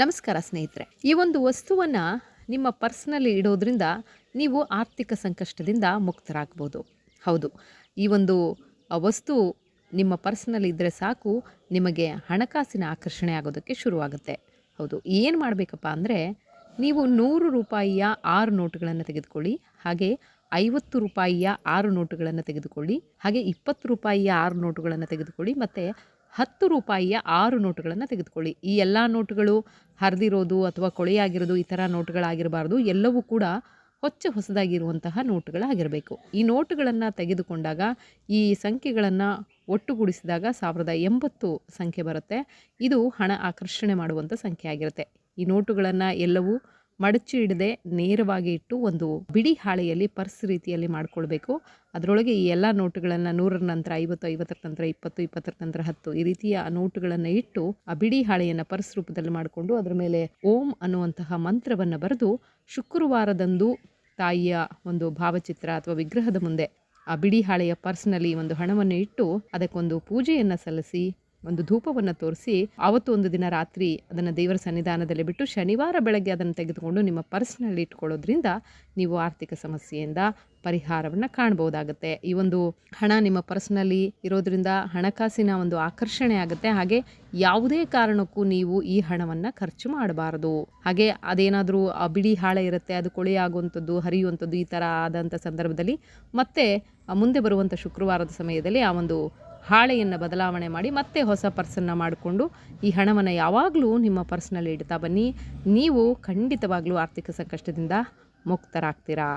ನಮಸ್ಕಾರ ಸ್ನೇಹಿತರೆ. ಈ ಒಂದು ವಸ್ತುವನ್ನು ನಿಮ್ಮ ಪರ್ಸ್ನಲ್ಲಿ ಇಡೋದ್ರಿಂದ ನೀವು ಆರ್ಥಿಕ ಸಂಕಷ್ಟದಿಂದ ಮುಕ್ತರಾಗ್ಬೋದು. ಹೌದು, ಈ ಒಂದು ವಸ್ತು ನಿಮ್ಮ ಪರ್ಸ್ನಲ್ಲಿ ಇದ್ದರೆ ಸಾಕು, ನಿಮಗೆ ಹಣಕಾಸಿನ ಆಕರ್ಷಣೆ ಆಗೋದಕ್ಕೆ ಶುರುವಾಗುತ್ತೆ. ಹೌದು, ಏನು ಮಾಡಬೇಕಪ್ಪ ಅಂದರೆ, ನೀವು ನೂರು ರೂಪಾಯಿಯ ಆರು ನೋಟುಗಳನ್ನು ತೆಗೆದುಕೊಳ್ಳಿ, ಹಾಗೆ ಐವತ್ತು ರೂಪಾಯಿಯ ಆರು ನೋಟುಗಳನ್ನು ತೆಗೆದುಕೊಳ್ಳಿ, ಹಾಗೆ ಇಪ್ಪತ್ತು ರೂಪಾಯಿಯ ಆರು ನೋಟುಗಳನ್ನು ತೆಗೆದುಕೊಳ್ಳಿ, ಮತ್ತು ಹತ್ತು ರೂಪಾಯಿಯ ಆರು ನೋಟುಗಳನ್ನು ತೆಗೆದುಕೊಳ್ಳಿ. ಈ ಎಲ್ಲ ನೋಟುಗಳು ಹರಿದಿರೋದು ಅಥವಾ ಕೊಳೆಯಾಗಿರೋದು ಈ ಥರ ನೋಟುಗಳಾಗಿರಬಾರ್ದು. ಎಲ್ಲವೂ ಕೂಡ ಹೊಚ್ಚ ಹೊಸದಾಗಿರುವಂತಹ ನೋಟುಗಳಾಗಿರಬೇಕು. ಈ ನೋಟುಗಳನ್ನು ತೆಗೆದುಕೊಂಡಾಗ ಈ ಸಂಖ್ಯೆಗಳನ್ನು ಒಟ್ಟುಗೂಡಿಸಿದಾಗ ಸಾವಿರದ ಎಂಬತ್ತು ಸಂಖ್ಯೆ ಬರುತ್ತೆ. ಇದು ಹಣ ಆಕರ್ಷಣೆ ಮಾಡುವಂಥ ಸಂಖ್ಯೆ ಆಗಿರುತ್ತೆ. ಈ ನೋಟುಗಳನ್ನು ಎಲ್ಲವೂ ಮಡಚಿ ಇಡದೆ ನೇರವಾಗಿ ಇಟ್ಟು ಒಂದು ಬಿಡಿ ಹಾಳೆಯಲ್ಲಿ ಪರ್ಸ್ ರೀತಿಯಲ್ಲಿ ಮಾಡ್ಕೊಳ್ಬೇಕು. ಅದರೊಳಗೆ ಈ ಎಲ್ಲ ನೋಟುಗಳನ್ನು ನೂರರ ನಂತರ ಐವತ್ತು, ಐವತ್ತರ ನಂತರ ಇಪ್ಪತ್ತು, ಇಪ್ಪತ್ತರ ನಂತರ ಹತ್ತು ಈ ರೀತಿಯ ನೋಟುಗಳನ್ನು ಇಟ್ಟು ಆ ಬಿಡಿ ಹಾಳೆಯನ್ನು ಪರ್ಸ್ ರೂಪದಲ್ಲಿ ಮಾಡಿಕೊಂಡು ಅದರ ಮೇಲೆ ಓಂ ಅನ್ನುವಂತಹ ಮಂತ್ರವನ್ನು ಬರೆದು ಶುಕ್ರವಾರದಂದು ತಾಯಿಯ ಒಂದು ಭಾವಚಿತ್ರ ಅಥವಾ ವಿಗ್ರಹದ ಮುಂದೆ ಆ ಬಿಡಿ ಹಾಳೆಯ ಪರ್ಸ್ನಲ್ಲಿ ಒಂದು ಹಣವನ್ನು ಇಟ್ಟು ಅದಕ್ಕೊಂದು ಪೂಜೆಯನ್ನು ಸಲ್ಲಿಸಿ ಒಂದು ಧೂಪವನ್ನು ತೋರಿಸಿ ಆವತ್ತು ಒಂದು ದಿನ ರಾತ್ರಿ ಅದನ್ನು ದೇವರ ಸನ್ನಿಧಾನದಲ್ಲಿ ಬಿಟ್ಟು ಶನಿವಾರ ಬೆಳಗ್ಗೆ ಅದನ್ನು ತೆಗೆದುಕೊಂಡು ನಿಮ್ಮ ಪರ್ಸ್ನಲ್ಲಿ ಇಟ್ಕೊಳ್ಳೋದ್ರಿಂದ ನೀವು ಆರ್ಥಿಕ ಸಮಸ್ಯೆಯಿಂದ ಪರಿಹಾರವನ್ನು ಕಾಣ್ಬೋದಾಗುತ್ತೆ. ಈ ಒಂದು ಹಣ ನಿಮ್ಮ ಪರ್ಸ್ನಲ್ಲಿ ಇರೋದ್ರಿಂದ ಹಣಕಾಸಿನ ಒಂದು ಆಕರ್ಷಣೆ ಆಗುತ್ತೆ. ಹಾಗೆ ಯಾವುದೇ ಕಾರಣಕ್ಕೂ ನೀವು ಈ ಹಣವನ್ನು ಖರ್ಚು ಮಾಡಬಾರದು. ಹಾಗೆ ಅದೇನಾದರೂ ಬಿಡಿ ಹಾಳೆ ಇರುತ್ತೆ, ಅದು ಕೊಳೆಯಾಗುವಂಥದ್ದು ಹರಿಯುವಂಥದ್ದು ಈ ಥರ ಆದಂಥ ಸಂದರ್ಭದಲ್ಲಿ ಮತ್ತೆ ಮುಂದೆ ಬರುವಂಥ ಶುಕ್ರವಾರದ ಸಮಯದಲ್ಲಿ ಆ ಒಂದು ಹಾಳೆಯನ್ನು ಬದಲಾವಣೆ ಮಾಡಿ ಮತ್ತೆ ಹೊಸ ಪರ್ಸನ್ನು ಮಾಡಿಕೊಂಡು ಈ ಹಣವನ್ನು ಯಾವಾಗಲೂ ನಿಮ್ಮ ಪರ್ಸ್ನಲ್ಲಿ ಇಡ್ತಾ ಬನ್ನಿ. ನೀವು ಖಂಡಿತವಾಗ್ಲೂ ಆರ್ಥಿಕ ಸಂಕಷ್ಟದಿಂದ ಮುಕ್ತರಾಗ್ತೀರಾ?